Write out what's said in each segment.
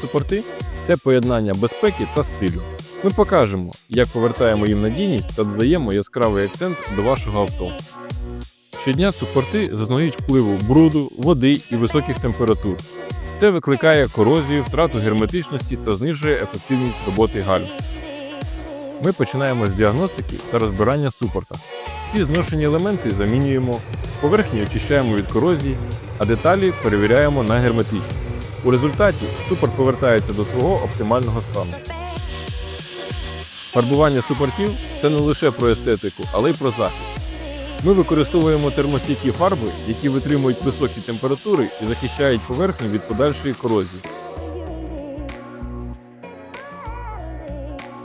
супорти це поєднання безпеки та стилю. Ми покажемо, як повертаємо їм надійність та додаємо яскравий акцент до вашого авто. Щодня супорти зазнають впливу бруду, води і високих температур. Це викликає корозію, втрату герметичності та знижує ефективність роботи гальм. Ми починаємо з діагностики та розбирання супорта. Всі зношені елементи замінюємо, поверхні очищаємо від корозії, а деталі перевіряємо на герметичність. У результаті супорт повертається до свого оптимального стану. Фарбування супортів це не лише про естетику, але й про захист. Ми використовуємо термостійкі фарби, які витримують високі температури і захищають поверхню від подальшої корозії.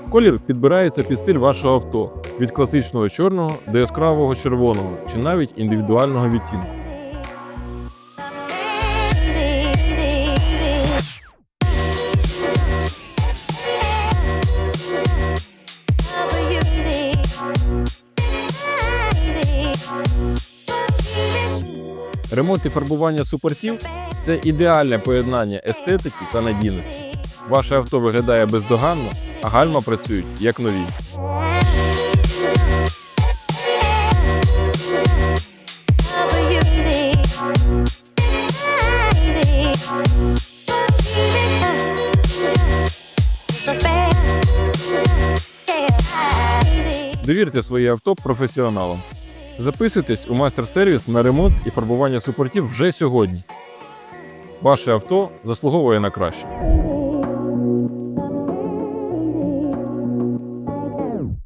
Колір підбирається під стиль вашого авто від класичного чорного до яскравого червоного чи навіть індивідуального відтінку. Ремонт і фарбування супортів це ідеальне поєднання естетики та надійності. Ваше авто виглядає бездоганно, а гальма працюють як нові. Довірте своє авто професіоналам. Записуйтесь у майстер-сервіс на ремонт і фарбування супортів вже сьогодні. Ваше авто заслуговує на краще.